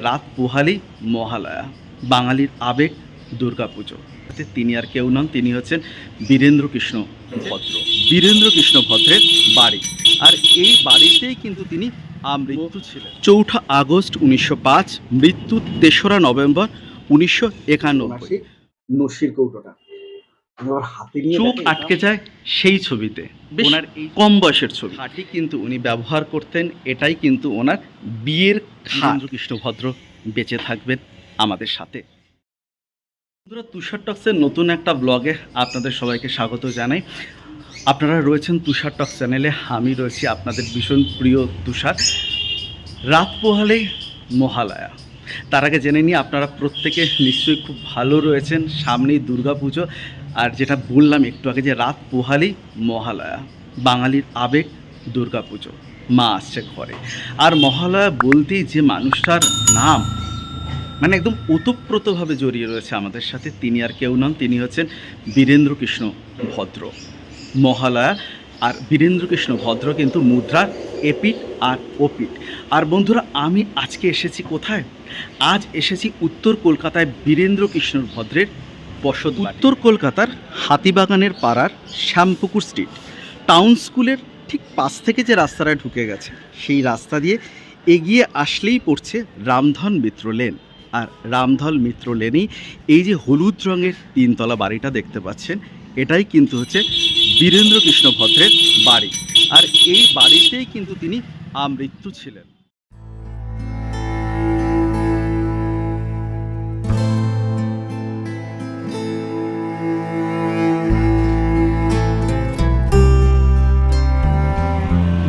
রাত পোহালেই মহালয়া, বাঙালির আবেগ দুর্গাপুজো। তিনি আর কেউ নন, তিনি হচ্ছেন বীরেন্দ্র কৃষ্ণ ভদ্র। বীরেন্দ্র কৃষ্ণ ভদ্রের বাড়ি। আর এই বাড়িতেই কিন্তু তিনি আমৃত্যু ছিলেন। চৌঠা আগস্ট উনিশশো পাঁচ, মৃত্যু তেসরা নভেম্বর উনিশশো একানব্বই। নসির কৌটোটা। চোখ আটকে যায় সেই ছবিতে ওনার কম বয়সের ছবি। খাটি কিন্তু উনি ব্যবহার করতেন এটাই কিন্তু ওনার বিয়ের বীরেন্দ্র কৃষ্ণ ভদ্র বেঁচে থাকবেন আমাদের সাথে। বন্ধুরা তুষার টক্সের নতুন একটা ব্লগে আপনাদের সবাইকে স্বাগত জানাই। আপনারা রয়েছেন তুষার টক্স চ্যানেলে আমি রয়েছি আপনাদের ভীষণ প্রিয় তুষার। রাত পোহালেই মহালয়া। তার আগে জেনে নিই আপনারা প্রত্যেকে নিশ্চয়ই খুব ভালো রয়েছেন। সামনেই দুর্গাপুজো। আর যেটা বললাম একটু আগে যে রাত পোহালেই মহালয়া, বাঙালির আবেগ দুর্গাপুজো মা আসছে ঘরে। আর মহালয়া বলতেই যে মানুষটার নাম মানে একদম ওতপ্রোতভাবে জড়িয়ে রয়েছে আমাদের সাথে, তিনি আর কেউ নন, তিনি হচ্ছেন বীরেন্দ্র কৃষ্ণ ভদ্র। মহালয়া আর বীরেন্দ্র কৃষ্ণ ভদ্র কিন্তু মুদ্রার এপিট আর ওপিট আর বন্ধুরা, আমি আজকে এসেছি কোথায়? আজ এসেছি উত্তর কলকাতায় বীরেন্দ্র কৃষ্ণ ভদ্রের বসত উত্তর কলকাতার হাতিবাগানের পাড়ার শ্যামপুকুর স্ট্রিট। টাউন স্কুলের ঠিক পাশ থেকে যে রাস্তাটা ঢুকে গেছে, সেই রাস্তা দিয়ে এগিয়ে আসলেই পড়ছে রামধন মিত্র লেন। আর রামধল মিত্র লেনেই এই যে হলুদ রঙের তিনতলা বাড়িটা দেখতে পাচ্ছেন, এটাই কিন্তু হচ্ছে বীরেন্দ্র কৃষ্ণ ভদ্রের বাড়ি। আর এই বাড়িতেই কিন্তু তিনি আমৃত্যু ছিলেন।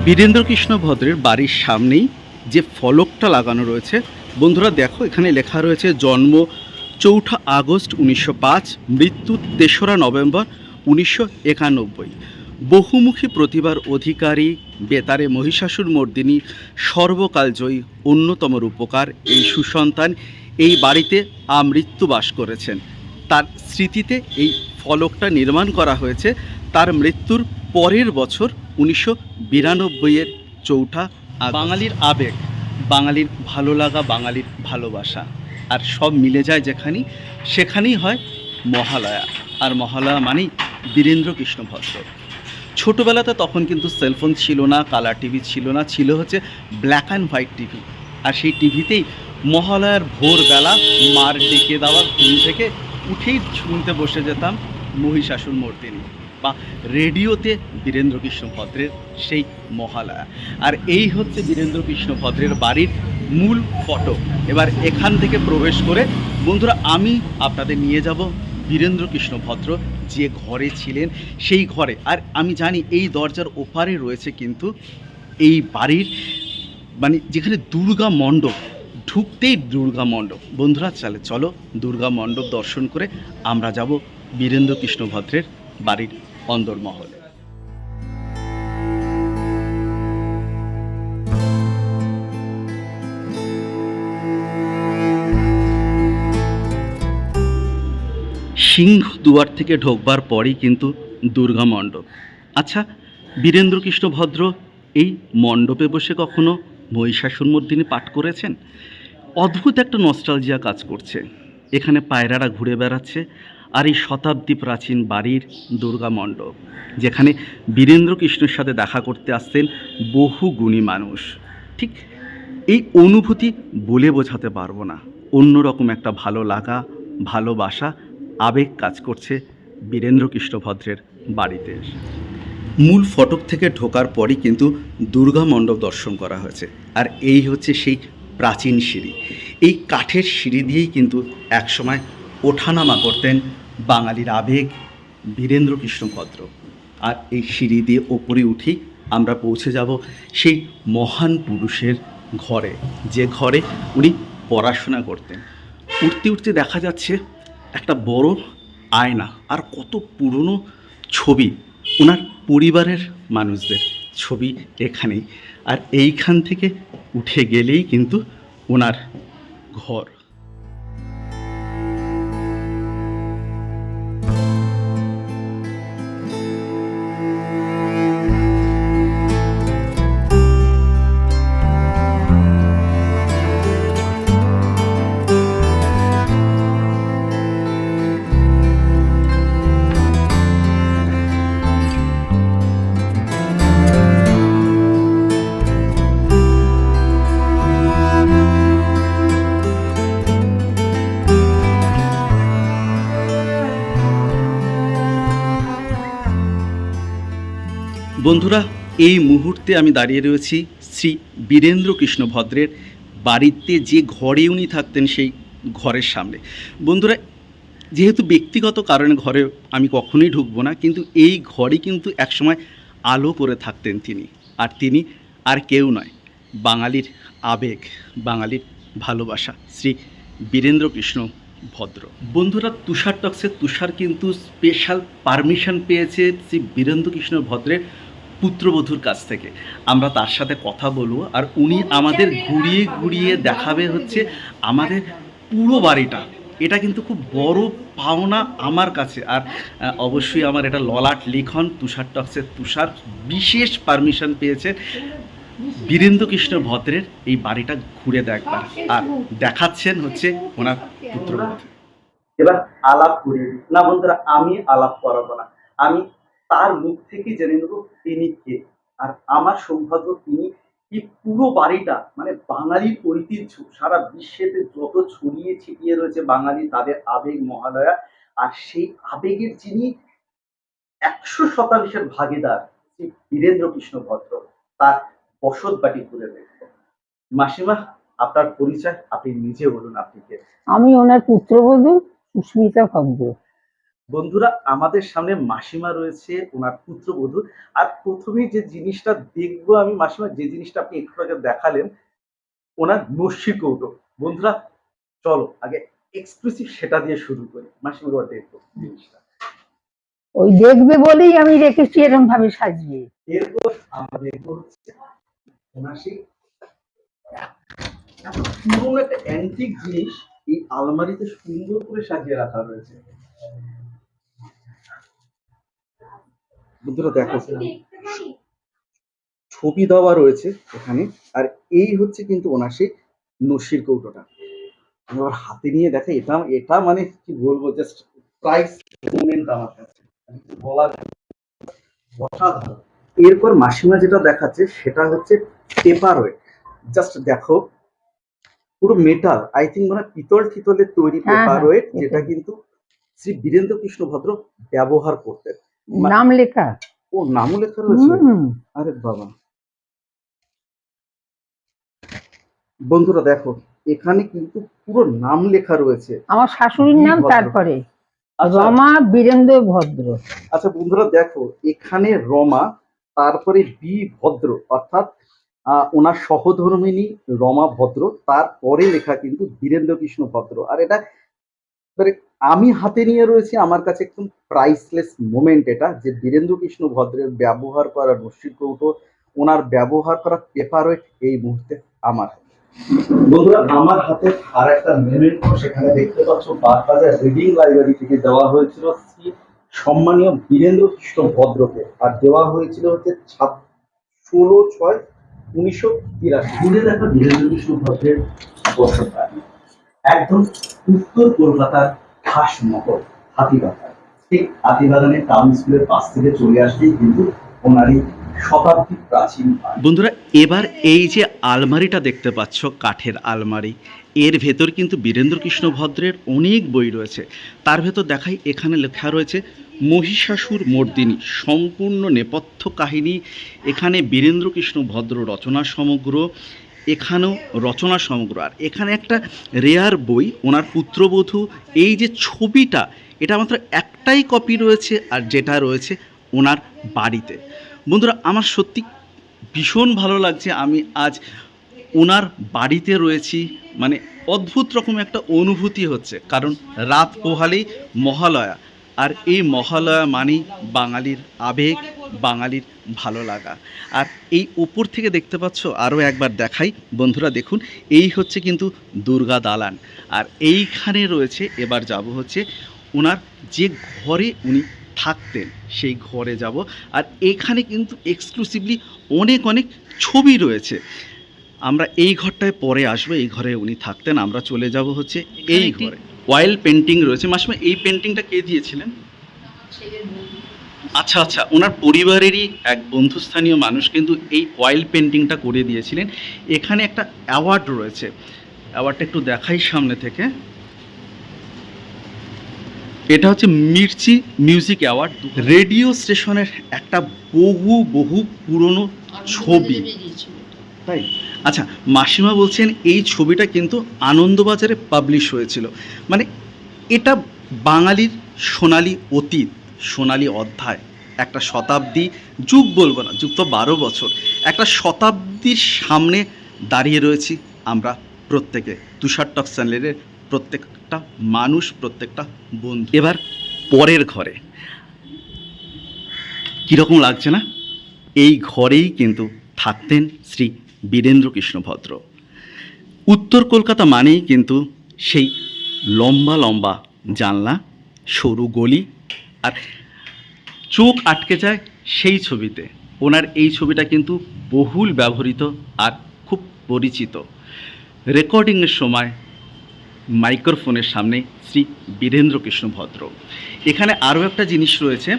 বীরেন্দ্র কৃষ্ণ ভদ্রের বাড়ির সামনেই যে ফলকটা লাগানো রয়েছে, বন্ধুরা দেখো, এখানে লেখা রয়েছে, জন্ম চৌঠা আগস্ট উনিশশো পাঁচ, মৃত্যু তেসরা নভেম্বর উনিশশো একানব্বই। বহুমুখী প্রতিভার অধিকারী, বেতারে মহিষাসুর মর্দিনী, সর্বকালজয়ী, অন্যতম রূপকার এই সুসন্তান এই বাড়িতে আমৃত্যু বাস করেছেন। তার স্মৃতিতে এই ফলকটা নির্মাণ করা হয়েছে। তার মৃত্যুর পরের বছর উনিশশো বিরানব্বইয়ের চৌঠা। বাঙালির আবেগ, বাঙালির ভালো লাগা, বাঙালির ভালোবাসা। আর সব মিলে যায় যেখানে, সেখানেই হয় মহালয়া। আর মহালয়া মানেই বীরেন্দ্র কৃষ্ণ ভদ্র ছোটোবেলাতে তখন কিন্তু সেলফোন ছিল না কালার টিভি ছিল না, ছিল হচ্ছে ব্ল্যাক অ্যান্ড হোয়াইট টিভি আর সেই টিভিতেই মহালয়ার ভোরবেলা মার ডেকে দেওয়া, ঘুম থেকে উঠেই শুনতে বসে যেতাম মহিষাসুর মর্দিনী। বা রেডিওতে বীরেন্দ্র কৃষ্ণ ভদ্রের সেই মহালয়া। আর এই হচ্ছে বীরেন্দ্র কৃষ্ণ ভদ্রের বাড়ির মূল ফটো। এবার এখান থেকে প্রবেশ করে, বন্ধুরা, আমি আপনাদের নিয়ে যাব বীরেন্দ্র কৃষ্ণ ভদ্র যে ঘরে ছিলেন, সেই ঘরে। আর আমি জানি এই দরজার ওপারে রয়েছে কিন্তু এই বাড়ির মানে যেখানে দুর্গা মণ্ডপ, ঢুকতেই দুর্গা মণ্ডপ। বন্ধুরা চলে চলো দুর্গা মণ্ডপ দর্শন করে আমরা যাব বীরেন্দ্র কৃষ্ণ ভদ্রের বাড়ির অন্দরমহলে। সিংহ দুয়ার থেকে ঢোকবার পরই কিন্তু দুর্গা মণ্ডপ। আচ্ছা বীরেন্দ্র কৃষ্ণ ভদ্র এই মণ্ডপে বসে কখনো মহিষাসুরমর্দিনী পাঠ করেছেন? অদ্ভুত একটা নস্টালজিয়া কাজ করছে। এখানে পায়রারা ঘুরে বেড়াচ্ছে আর এই শতাব্দী প্রাচীন বাড়ির দুর্গা মণ্ডপ, যেখানে বীরেন্দ্র কৃষ্ণের সাথে দেখা করতে আসতেন বহু গুণী মানুষ। ঠিক এই অনুভূতি বলে বোঝাতে পারব না। অন্যরকম একটা ভালো লাগা, ভালোবাসা, আবেগ কাজ করছে বীরেন্দ্র কৃষ্ণ ভদ্রের বাড়িতে। মূল ফটক থেকে ঢোকার পরই কিন্তু দুর্গা মণ্ডপ দর্শন করা হয়েছে। আর এই হচ্ছে সেই প্রাচীন সিঁড়ি। এই কাঠের সিঁড়ি দিয়েই কিন্তু একসময় ওঠানামা করতেন বাঙালির আবেগ বীরেন্দ্র কৃষ্ণ ভদ্র। আর এই সিঁড়ি দিয়ে ওপরে উঠেই আমরা পৌঁছে যাব সেই মহান পুরুষের ঘরে। যে ঘরে উনি পড়াশোনা করতেন। উঠতে উঠতে দেখা যাচ্ছে একটা বড় আয়না আর কত পুরনো ছবি ওনার পরিবারের মানুষদের ছবি এখানেই। আর এইখান থেকে উঠে গেলেই কিন্তু ওনার ঘর। বন্ধুরা, এই মুহূর্তে আমি দাঁড়িয়ে রয়েছি শ্রী বীরেন্দ্র কৃষ্ণ ভদ্রের বাড়িতে যে ঘরে উনি থাকতেন সেই ঘরের সামনে। বন্ধুরা, যেহেতু ব্যক্তিগত কারণে ঘরে আমি কখনোই ঢুকবো না, কিন্তু এই ঘরে কিন্তু একসময় আলো করে থাকতেন তিনি। আর তিনি আর কেউ নয়, বাঙালির আবেগ, বাঙালির ভালোবাসা, শ্রী বীরেন্দ্র কৃষ্ণ ভদ্র। বন্ধুরা তুষার টক্সের তুষার কিন্তু স্পেশাল পারমিশন পেয়েছে শ্রী বীরেন্দ্র কৃষ্ণ ভদ্রের পুত্রবধূর কাছ থেকে। আমরা তার সাথে কথা বলব আর উনি আমাদের ঘুরিয়ে ঘুরিয়ে দেখাবে হচ্ছে আমাদের পুরো বাড়িটা। এটা কিন্তু খুব বড় পাওনা আমার কাছে। আর অবশ্যই আমার এটা ললাট লিখন তুষার টক্সের তুষার বিশেষ পারমিশন পেয়েছে বীরেন্দ্র কৃষ্ণ ভদ্রের এই বাড়িটা ঘুরে দেখবার। আর দেখাচ্ছেন হচ্ছে ওনার পুত্রবধূ। এবার আলাপ করিয়ে না বন্ধুরা আমি আলাপ করাবো না। আমি তার মুখ থেকে জেনে নেব তিনি কে। আর আমার সৌভাগ্য, তিনি এই পুরো বাড়িটা মানে বাঙালির ঐতিহ্য, সারা বিশ্বেতে যত ছড়িয়ে ছিটিয়ে রয়েছে বাঙালি, তাদের আবেগ মহালয়া। আর সেই আবেগের যিনি একশো শতাংশের ভাগিদার, শ্রী বীরেন্দ্র কৃষ্ণ ভদ্র, তার বসত বাটি ঘুরে দেখব। মাসিমা, আপনার পরিচয়, আপনি নিজে বলুন, আপনি কে? আমি ওনার পুত্রবধূ সুস্মিতা ভদ্র। বন্ধুরা আমাদের সামনে মাসিমা রয়েছে ওনার পুত্রবধূ আর প্রথমেই যে জিনিসটা দেখব আমি মাসিমা যে জিনিসটা আপনি একটু আগে দেখালেন ওনার নস্যি কৌটো। বন্ধুরা চলো আগে এক্সক্লুসিভ সেটা দিয়ে শুরু করি। মাসিমা দেখব জিনিসটা। ওই দেখবে বলেই আমি রেখেছি এরকম ভাবে সাজিয়ে এরপর আমরা দেখব হচ্ছে ওনার সেই এত একটা অ্যান্টিক জিনিস এই আলমারিতে সুন্দর করে সাজিয়ে রাখা রয়েছে। বন্ধুরা দেখো ছবি দেওয়া রয়েছে এখানে আর এই হচ্ছে কিন্তু ওনার সেই নসির কৌটোটা। আমি আবার হাতে নিয়ে দেখে এটা এটা মানে কি বলব জাস্ট প্রাইস মোমেন্ট আমার কাছে। বলার অসাধারণ এরপর মাসিমা যেটা দেখাচ্ছে সেটা হচ্ছে পেপার ওয়েট জাস্ট দেখো পুরো মেটাল আই থিঙ্ক মানে পিতল টিতলের তৈরি হ্যাঁ, পেপার হ্যাঁ, ওয়েট যেটা কিন্তু শ্রী বীরেন্দ্র কৃষ্ণ ভদ্র ব্যবহার করতেন। নাম লেখা। ও নামও লেখা রয়েছে? আরে বাবা। বন্ধুরা দেখো এখানে কিন্তু পুরো নাম লেখা রয়েছে। আমার শাশুড়ির নাম তারপরে। আচ্ছা, রমা বীরেন্দ্র ভদ্র। আচ্ছা বন্ধুরা দেখো এখানে রমা তারপরে বি ভদ্র অর্থাৎ ওনার সহধর্মিনী রমা ভদ্র তারপরে লেখা কিন্তু বীরেন্দ্র কৃষ্ণ ভদ্র। আর এটা আমি হাতে নিয়ে রয়েছি আমার কাছে একদম প্রাইসলেস মোমেন্ট এটা যে বীরেন্দ্র কৃষ্ণ ভদ্রের ব্যবহার করা রশ্মির কৌটো ওনার ব্যবহার করা পেপার এই মুহূর্তে আমার বন্ধুরা আমার হাতে আর একটা মেমেন্ট সেখানে দেখতে পাচ্ছ বাগবাজার রিডিং লাইব্রেরি থেকে দেওয়া হয়েছিল সম্মানীয় বীরেন্দ্র কৃষ্ণ ভদ্রকে আর দেওয়া হয়েছিল হচ্ছে ছাব ষোলো ছয় উনিশশো তিরাশি। দেখা বীরেন্দ্র কৃষ্ণ ভদ্রের বাড়ি একদম উত্তর কলকাতার খাস মহল হাতিবাগান। ঠিক হাতিবাগানের টাউন স্কুলের পাশ থেকে চলে আসলেই কিন্তু ওনারই বন্ধুরা, এবার এই যে আলমারিটা দেখতে পাচ্ছ, কাঠের আলমারি, এর ভেতর কিন্তু বীরেন্দ্র কৃষ্ণ ভদ্রের অনেক বই রয়েছে। তার ভেতর দেখাই, এখানে লেখা রয়েছে, মহিষাসুর মর্দিনী, সম্পূর্ণ নেপথ্য কাহিনী। এখানে বীরেন্দ্র কৃষ্ণ ভদ্র রচনা সমগ্র। এখানেও রচনা সমগ্র। আর এখানে একটা রেয়ার বই, ওনার পুত্রবধূ, এই যে ছবিটা, এটা মাত্র একটাই কপি রয়েছে আর যেটা রয়েছে ওনার বাড়িতে। বন্ধুরা, আমার সত্যি ভীষণ ভালো লাগছে। আমি আজ ওনার বাড়িতে রয়েছি মানে অদ্ভুত রকম একটা অনুভূতি হচ্ছে। কারণ রাত পোহালেই মহালয়া। আর এই মহালয়া মানেই বাঙালির আবেগ বাঙালির ভালো লাগা। আর এই উপর থেকে দেখতে পাচ্ছ আরও একবার দেখাই। বন্ধুরা দেখুন এই হচ্ছে কিন্তু দুর্গা দালান। আর এইখানে রয়েছে এবার যাব হচ্ছে ওনার যে ঘরে উনি থাকতেন সেই ঘরে যাব। আর এখানে কিন্তু এক্সক্লুসিভলি অনেক অনেক ছবি রয়েছে। আমরা এই ঘরটায় পরে আসব এই ঘরে উনি থাকতেন আমরা চলে যাব হচ্ছে এই ঘরে। অয়েল পেন্টিং রয়েছে। মাসিমা এই পেন্টিংটা কে দিয়েছিলেন? আচ্ছা আচ্ছা ওনার পরিবারেরই এক বন্ধুস্থানীয় মানুষ কিন্তু এই অয়েল পেন্টিংটা করে দিয়েছিলেন। এখানে একটা অ্যাওয়ার্ড রয়েছে। অ্যাওয়ার্ডটা একটু দেখাই সামনে থেকে। এটা হচ্ছে মির্চি মিউজিক অ্যাওয়ার্ড রেডিও স্টেশনের একটা বহু বহু পুরনো ছবি। তাই? আচ্ছা মাসিমা বলছেন, এই ছবিটা কিন্তু আনন্দবাজারে পাবলিশ হয়েছিল। মানে এটা বাঙালির সোনালি অতীত। সোনালী অধ্যায়, একটা শতাব্দী, যুগ বলব না, যুগ তো বারো বছর, একটা শতাব্দীর সামনে দাঁড়িয়ে রয়েছি আমরা প্রত্যেকে তুষার টক চ্যানেলের প্রত্যেকটা মানুষ, প্রত্যেকটা বন্ধু। এবার পরের ঘরে। কীরকম লাগছে না? এই ঘরেই কিন্তু থাকতেন শ্রী বীরেন্দ্র কৃষ্ণ ভদ্র। উত্তর কলকাতা মানেই কিন্তু সেই লম্বা লম্বা জানলা, সরু গলি আর চোখ আটকে যায় সেই ছবিতে। ওনার এই ছবিটা কিন্তু বহুল ব্যবহৃত আর খুব পরিচিত। রেকর্ডিংয়ের সময় মাইক্রোফোনের সামনে শ্রী বীরেন্দ্র কৃষ্ণ ভদ্র। এখানে আরও একটা জিনিস রয়েছে।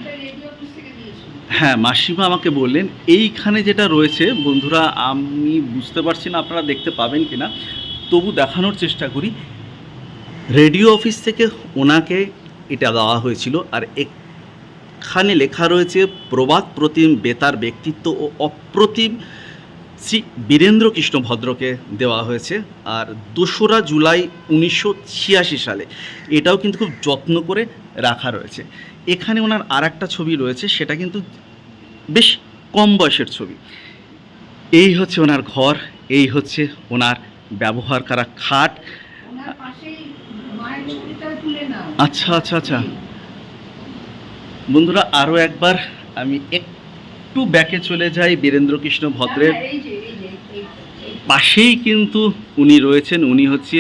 হ্যাঁ মাসিমা আমাকে বললেন, এইখানে যেটা রয়েছে, বন্ধুরা, আমি বুঝতে পারছি না, আপনারা দেখতে পাবেন কি না তবু দেখানোর চেষ্টা করি। রেডিও অফিস থেকে ওনাকে এটা দেওয়া হয়েছিল। আর এখানে লেখা রয়েছে, প্রবাদ প্রতিম বেতার ব্যক্তিত্ব ও অপ্রতিম শ্রী বীরেন্দ্র কৃষ্ণ ভদ্রকে দেওয়া হয়েছে। আর দোসরা জুলাই উনিশশো ছিয়াশি সালে এটাও কিন্তু খুব যত্ন করে রাখা রয়েছে। এখানে ওনার আর একটা ছবি রয়েছে, সেটা কিন্তু বেশ কম বয়সের ছবি। এই হচ্ছে ওনার ঘর, এই হচ্ছে ওনার ব্যবহার করা খাট আচ্ছা আচ্ছা আচ্ছা। বন্ধুরা আরও একবার আমি একটু ব্যাকে চলে যাই বীরেন্দ্র কৃষ্ণ ভদ্রের পাশেই কিন্তু উনি রয়েছেন উনি হচ্ছে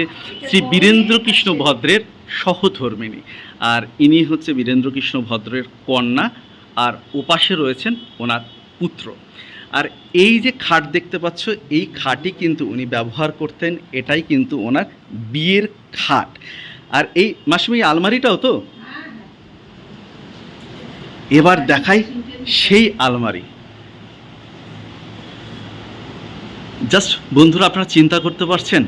শ্রী বীরেন্দ্র কৃষ্ণ ভদ্রের সহধর্মিণী। আর ইনি হচ্ছে বীরেন্দ্র কৃষ্ণ ভদ্রের কন্যা আর ওপাশে রয়েছেন ওনার পুত্র। আর এই যে খাট দেখতে পাচ্ছ এই খাটই কিন্তু উনি ব্যবহার করতেন এটাই কিন্তু ওনার বিয়ের খাট। আর এই মাসিমা আলমারিটাও তো? এবার দেখাই সেই আলমারি। জাস্ট বন্ধুরা, আপনারা চিন্তা করতে পারছেন?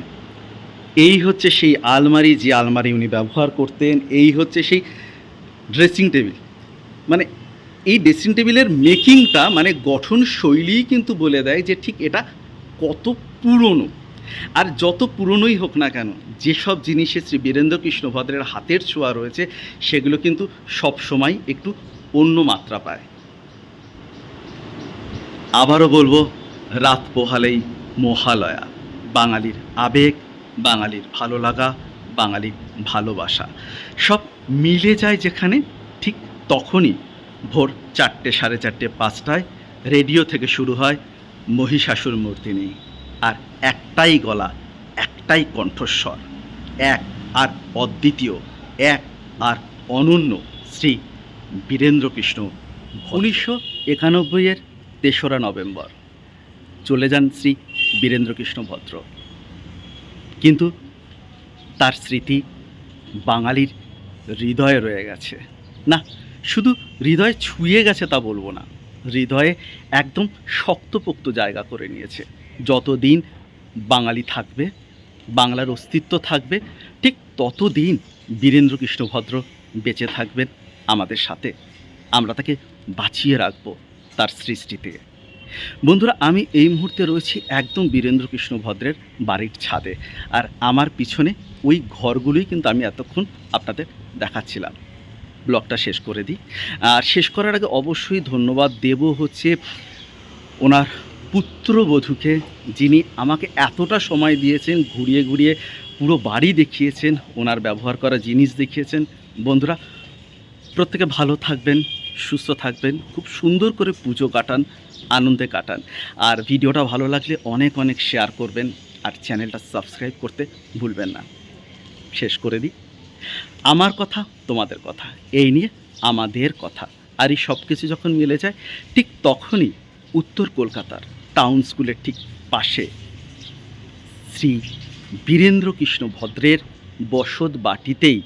এই হচ্ছে সেই আলমারি, যে আলমারি উনি ব্যবহার করতেন, এই হচ্ছে সেই ড্রেসিং টেবিল। মানে এই ড্রেসিং টেবিলের মেকিংটা মানে গঠন শৈলীই কিন্তু বলে দেয় যে ঠিক এটা কত পুরনো। আর যত পুরনোই হোক না কেন, যেসব জিনিসে শ্রী বীরেন্দ্র কৃষ্ণ ভদ্রের হাতের ছোঁয়া রয়েছে, সেগুলো কিন্তু সব সময় একটু অন্য মাত্রা পায়। আবারও বলব, রাত পোহালেই মহালয়া, বাঙালির আবেগ, বাঙালির ভালো লাগা, বাঙালির ভালোবাসা। সব মিলে যায় যেখানে, ঠিক তখনই ভোর চারটে সাড়ে চারটে পাঁচটায় রেডিও থেকে শুরু হয় মহিষাসুর মূর্তি নেই আর একটাই গলা, একটাই কণ্ঠস্বর। এক আর অদ্বিতীয়, এক আর অনন্য শ্রী বীরেন্দ্র কৃষ্ণ উনিশশো একানব্বইয়ের তেসরা নভেম্বর। চলে যান শ্রী বীরেন্দ্র কৃষ্ণ ভদ্র কিন্তু তার স্মৃতি বাঙালির হৃদয়ে রয়ে গেছে। না, শুধু হৃদয়ে ছুঁয়ে গেছে তা বলব না। হৃদয়ে একদম শক্তপোক্ত জায়গা করে নিয়েছে। যতদিন বাঙালি থাকবে, বাংলার অস্তিত্ব থাকবে, ঠিক ততদিন বীরেন্দ্র কৃষ্ণ ভদ্র বেঁচে থাকবেন আমাদের সাথে। আমরা তাকে বাঁচিয়ে রাখব তার সৃষ্টিতে। বন্ধুরা, আমি এই মুহূর্তে রয়েছি একদম বীরেন্দ্র কৃষ্ণ ভদ্রের বাড়ির ছাদে। আর আমার পিছনে ওই ঘরগুলোই কিন্তু আমি এতক্ষণ আপনাদের দেখাচ্ছিলাম। ব্লগটা শেষ করে দিই। আর শেষ করার আগে অবশ্যই ধন্যবাদ। দেব হচ্ছে ওনার পুত্রবধূকে যিনি আমাকে এতটা সময় দিয়েছেন, ঘুরিয়ে ঘুরিয়ে পুরো বাড়ি দেখিয়েছেন, ওনার ব্যবহার করা জিনিস দেখিয়েছেন। বন্ধুরা, প্রত্যেকে ভালো থাকবেন, সুস্থ থাকবেন, খুব সুন্দর করে পুজো কাটান, আনন্দে কাটান। আর ভিডিওটা ভালো লাগলে অনেক অনেক শেয়ার করবেন আর চ্যানেলটা সাবস্ক্রাইব করতে ভুলবেন না। শেষ করে দিই। আমার কথা, তোমাদের কথা, এই নিয়ে আমাদের কথা। আর এই সব কিছু যখন মিলে যায়, ঠিক তখনই উত্তর কলকাতার টাউন স্কুলের ঠিক পাশে শ্রী বীরেন্দ্র কৃষ্ণ ভদ্রের বসত বাটিতেই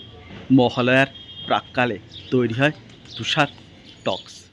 মহালয়ার প্রাককালে তৈরি হয় তুষার টক্স।